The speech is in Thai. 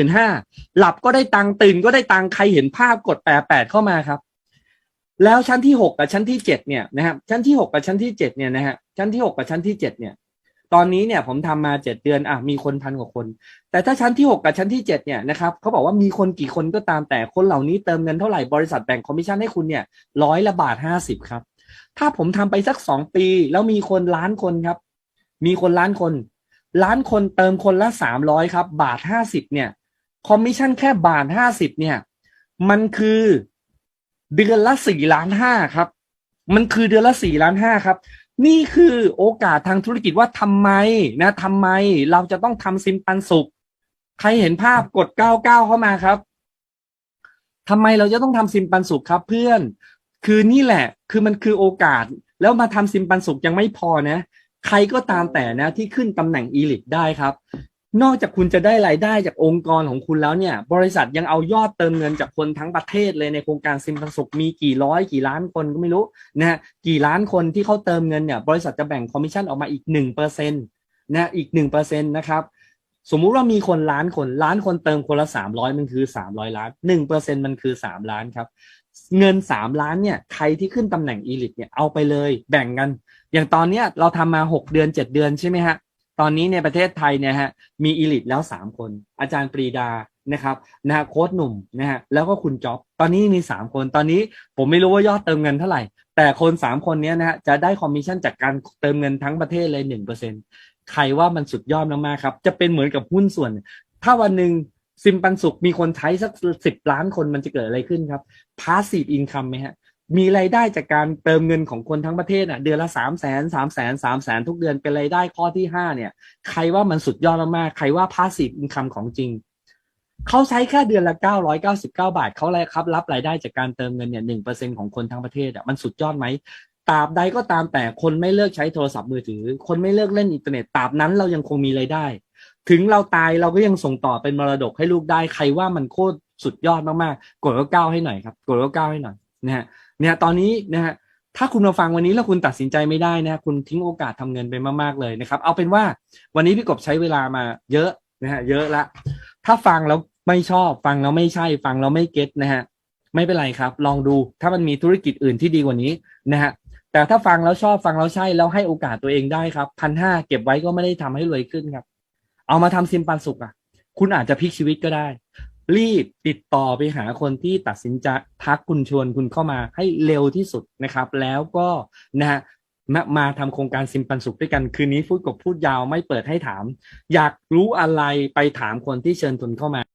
ื่นห้าหลับก็ได้ตังตื่นก็ได้ตังใครเห็นภาพกดแปดแปดเข้ามาครับ แล้วชั้นที่หกกับชั้นที่เจ็ดเนี่ยนะครับชั้นที่หกกับชั้นที่เจ็ดเนี่ยนะฮะชั้นที่หกกับชั้นที่เจ็ดเนี่ย ตอนนี้เนี่ยผมทำมาเจ็ดเดือนอะมีคนพันกว่าคน แต่ถ้าชั้นที่หกกับชั้นที่เจ็ดเนี่ยนะครับเขาบอกว่ามีคนกี่คนก็ตามแต่คนเหล่านี้เติมเงินเท่าไหร่บริษัทแบ่งคอมมิชชั่นให้คุณเนี่ยร้อยละบาทห้าสิบครับ ถ้าผมทำไปสักสองปี แล้วมีคนล้านคนครับ มีคนล้านคน ล้านคนเติมคนละสามร้อยครับ บาทห้าสิบเนี่ย คอมมิชชั่นแค่บาทห้าสิบเนี่ย มันคือเดือนละสี่ล้านห้าครับ มันคือเดือนละสี่ล้านห้าครับ นี่คือโอกาสทางธุรกิจว่าทำไมนะทำไมเราจะต้องทำซิมปันสุขใครเห็นภาพกดเก้าเก้าเข้ามาครับทำไมเราจะต้องทำซิมปันสุขครับเพื่อน คือนี่แหละ คือมันคือโอกาส แล้วมาทำซิมปันสุขยังไม่พอนะ ใครก็ตามแต่นะที่ขึ้นตำแหน่งอีลิทได้ครับ นอกจากคุณจะได้รายได้จากองค์กรของคุณแล้วเนี่ย บริษัทยังเอายอดเติมเงินจากคนทั้งประเทศเลยในโครงการซิมปันสุขมีกี่ร้อยกี่ล้านคนก็ไม่รู้นะฮะกี่ล้านคนที่เขาเติมเงินเนี่ยบริษัทจะแบ่งคอมมิชชั่นออกมาอีกหนึ่งเปอร์เซ็นต์นะอีกหนึ่งเปอร์เซ็นต์นะครับสมมุติว่ามีคนล้านคนล้านคนเติมคนละสามร้อยมันคือสามร้อยล้านหนึ่งเปอร์เซ็นมันคือสามล้านครับ เงินสามล้านเนี่ยใครที่ขึ้นตำแหน่งอีลิทเนี่ยเอาไปเลยแบ่งกัน อย่างตอนเนี้ยเราทำมาหกเดือนเจ็ดเดือนใช่ไหมฮะ ตอนนี้ในประเทศไทยเนี่ยฮะมีอีลิทแล้วสามคน อาจารย์ปรีดานะครับนะฮะโค้ดหนุ่มนะฮะแล้วก็คุณจ๊อบตอนนี้มีสามคนตอนนี้ผมไม่รู้ว่ายอดเติมเงินเท่าไหร่ แต่คนสามคนนี้นะฮะจะได้คอมมิชชั่นจากการเติมเงินทั้งประเทศเลยหนึ่งเปอร์เซ็นใครว่ามันสุดยอดมากๆครับ จะเป็นเหมือนกับหุ้นส่วน ถ้าวันหนึ่งซิมปันสุขมีคนใช้สักสิบล้านคนมันจะเกิดอะไรขึ้นครับพาสซีฟอินคัมไหมฮะ มีรายได้จากการเติมเงินของคนทั้งประเทศอะเดือนละสามแสนสามแสนสามแสนทุกเดือนเป็นรายได้ข้อที่ห้าเนี่ย ใครว่ามันสุดยอดมากๆใครว่าพาสซีฟอินคัมของจริง เขาใช้แค่เดือนละเก้าร้อยเก้าสิบเก้าบาทเขาเลยครับ รับรายได้จากการเติมเงินเนี่ยหนึ่งเปอร์เซ็นของคนทั้งประเทศอะมันสุดยอดไหมตราบใดก็ตามแต่คนไม่เลิกใช้โทรศัพท์มือถือ คนไม่เลิกเล่นอินเทอร์เน็ตตราบนั้นเรายังคงมีรายได้ ถึงเราตายเราก็ยังส่งต่อเป็นมรดกให้ลูกได้ใครว่ามันโคตรสุดยอดมากๆกดก็ก้าวให้หน่อยครับกดก็ก้าวให้หน่อยนะฮะ เนี่ยตอนนี้นะฮะถ้าคุณมาฟังวันนี้แล้วคุณตัดสินใจไม่ได้นะคุณทิ้งโอกาสทำเงินไปมากๆเลยนะครับ เอาเป็นว่าวันนี้พี่กบใช้เวลามาเยอะนะฮะเยอะละถ้าฟังแล้วไม่ชอบฟังแล้วไม่ใช่ฟังแล้วไม่เก็ตนะฮะไม่เป็นไรครับ ลองดูถ้ามันมีธุรกิจอื่นที่ดีกว่านี้นะฮะแต่ถ้าฟังแล้วชอบฟังแล้วใช่แล้วให้โอกาสตัวเองได้ครับพันห้าเก็บไว้ก็ไม่ได้ทำให้รวยขึ้นครับ เอามาทำซิมปันสุขอะ คุณอาจจะพลิกชีวิตก็ได้ รีบติดต่อไปหาคนที่ตัดสินใจทักคุณชวนคุณเข้ามาให้เร็วที่สุดนะครับ แล้วก็นะฮะมามาทำโครงการซิมปันสุขด้วยกันคืนนี้พูดกับพูดยาวไม่เปิดให้ถาม อยากรู้อะไรไปถามคนที่เชิญทุนเข้ามา